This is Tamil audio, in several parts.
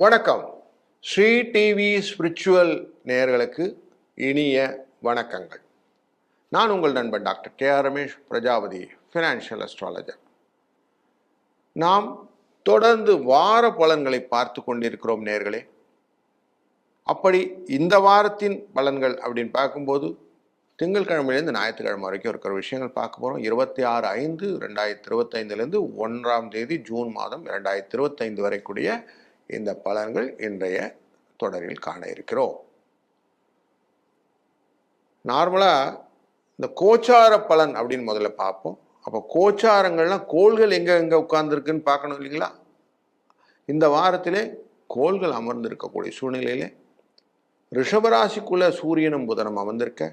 வணக்கம். ஸ்ரீ டிவி ஸ்பிரிச்சுவல் நேயர்களுக்கு இனிய வணக்கங்கள். நான் உங்கள் நண்பன் doctor K R Ramesh Prajapati financial astrologer நாம் தொடர்ந்து வார பலன்களை பார்த்து கொண்டிருக்கிறோம் நேர்களே அப்படி இந்த வாரத்தின் பலன்கள் அப்படின்னு பார்க்கும்போது திங்கட்கிழமையிலேருந்து ஞாயிற்றுக்கிழமை வரைக்கும் இருக்கிற விஷயங்கள் பார்க்க போகிறோம் இருபத்தி ஆறு ஐந்து ரெண்டாயிரத்தி இருபத்தைந்துலேருந்து ஒன்றாம் தேதி ஜூன் மாதம் ரெண்டாயிரத்தி இருபத்தைந்து வரைக்கூடிய இந்த பலன்கள் இன்றைய தொடரில் காண இருக்கிறோம். நார்மலாக இந்த கோச்சார பலன் அப்படின்னு முதல்ல பார்ப்போம். அப்போ கோச்சாரங்கள்லாம் கோள்கள் எங்கே எங்கே உட்கார்ந்துருக்குன்னு பார்க்கணும் இல்லைங்களா? இந்த வாரத்திலே கோள்கள் அமர்ந்திருக்கக்கூடிய சூழ்நிலையிலே ரிஷபராசிக்குள்ள சூரியனும் புதனும் அமர்ந்திருக்க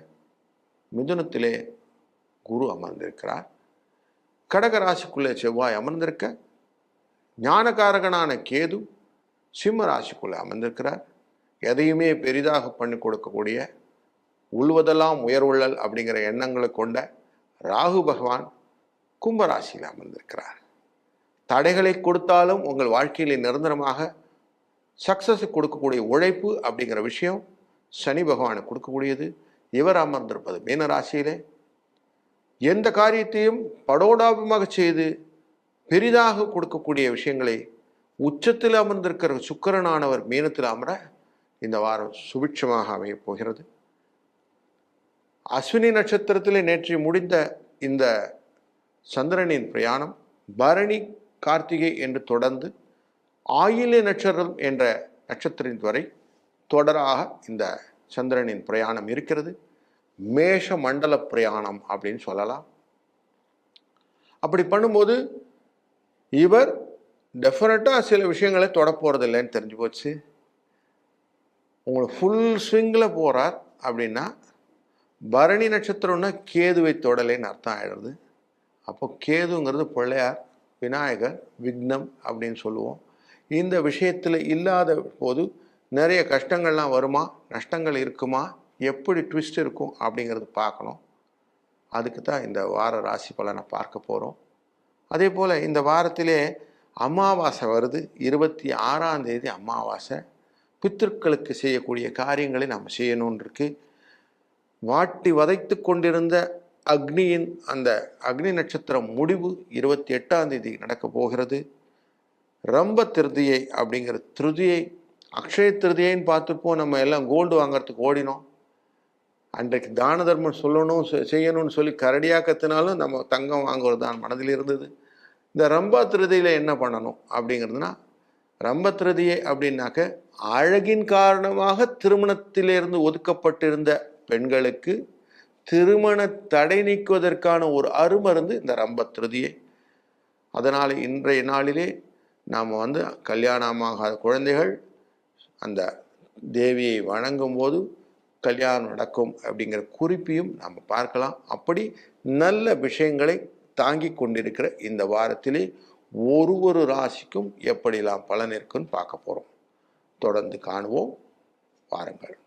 மிதுனத்திலே குரு அமர்ந்திருக்கிறார். கடக ராசிக்குள்ளே செவ்வாய் அமர்ந்திருக்க ஞானகாரகனான கேது சிம்ம ராசிக்குள்ளே அமர்ந்திருக்கிறார். எதையுமே பெரிதாக பண்ணி கொடுக்கக்கூடிய உள்வதெல்லாம் உயர்வுள்ளல் அப்படிங்கிற எண்ணங்களை கொண்ட ராகு பகவான் கும்பராசியில் அமர்ந்திருக்கிறார். தடைகளை கொடுத்தாலும் உங்கள் வாழ்க்கையில் நிரந்தரமாக சக்சஸ் கொடுக்கக்கூடிய உழைப்பு அப்படிங்கிற விஷயம் சனி பகவானுக்கு கொடுக்கக்கூடியது. இவர் அமர்ந்திருப்பது மீனராசியிலே எந்த காரியத்தையும் படோடாபமாக செய்து பெரிதாக கொடுக்கக்கூடிய விஷயங்களை உச்சத்தில் அமர்ந்திருக்கிற சுக்கரனானவர் மீனத்தில் அமர இந்த வாரம் சுபிட்சமாக அமையப் போகிறது. அஸ்வினி நட்சத்திரத்தில் நேற்று முடிந்த இந்த சந்திரனின் பிரயாணம் பரணி கார்த்திகை என்று தொடர்ந்து ஆயில்ய நட்சத்திரம் என்ற நட்சத்திரத்தின் வரை தொடராக இந்த சந்திரனின் பிரயாணம் இருக்கிறது. மேஷ மண்டல பிரயாணம் அப்படின்னு சொல்லலாம். அப்படி பண்ணும்போது இவர் டெஃபினட்டாக சில விஷயங்களை தொட போகிறதில்லைன்னு தெரிஞ்சு போச்சு. உங்களுக்கு ஃபுல் ஸ்விங்கில் போகிறார் அப்படின்னா பரணி நட்சத்திரம்னா கேதுவை தொடலைன்னு அர்த்தம் ஆகிடுறது அப்போ கேதுங்கிறது பிள்ளையார் விநாயகர் விக்னம் அப்படின்னு சொல்லுவோம். இந்த விஷயத்தில் இல்லாத போது நிறைய கஷ்டங்கள்லாம் வருமா? நஷ்டங்கள் இருக்குமா? எப்படி ட்விஸ்ட் இருக்கும் அப்படிங்கிறது பார்க்கணும். அதுக்கு தான் இந்த வார ராசி பலனை பார்க்க போகிறோம் அதே போல் இந்த வாரத்திலே அமாவாசை வருது. இருபத்தி ஆறாம் தேதி அமாவாசை. பித்திருக்களுக்கு செய்யக்கூடிய காரியங்களை நாம் செய்யணும்னு இருக்கு வாட்டி வதைத்து கொண்டிருந்த அக்னியின் அந்த அக்னி நட்சத்திரம் முடிவு இருபத்தி எட்டாம் தேதி நடக்க போகிறது. ரம்ப திருதியை அப்படிங்கிற திருதியை அக்ஷய திருதியைன்னு பார்த்துப்போம் நம்ம எல்லாம் கோல்டு வாங்குறதுக்கு ஓடினோம். அன்றைக்கு தான தர்மம் சொல்லணும் செ- செய்யணும்னு சொல்லி கரடியாக கத்தினாலும் நம்ம தங்கம் வாங்குறது தான் மனதில் இருந்தது. இந்த ரம்ப திருதியில் என்ன பண்ணணும் அப்படிங்கிறதுனா ரம்ப திருதியை அப்படின்னாக்க அழகின் காரணமாக திருமணத்திலிருந்து ஒதுக்கப்பட்டிருந்த பெண்களுக்கு திருமண தடை நீக்குவதற்கான ஒரு அருமருந்து இந்த ரம்ப திருதியை. அதனால் இன்றைய நாளிலே நாம் வந்து கல்யாணமாகாத குழந்தைகள் அந்த தேவியை வணங்கும் போது கல்யாணம் நடக்கும் அப்படிங்கிற குறிப்பையும் நாம் பார்க்கலாம். அப்படி நல்ல விஷயங்களை தாங்கி கொண்டிருக்கிற இந்த வாரத்திலே ஒரு ஒரு ராசிக்கும் எப்படிலாம் பலன் இருக்குன்னு பார்க்க போகிறோம் தொடர்ந்து காணுவோம். வாருங்கள்.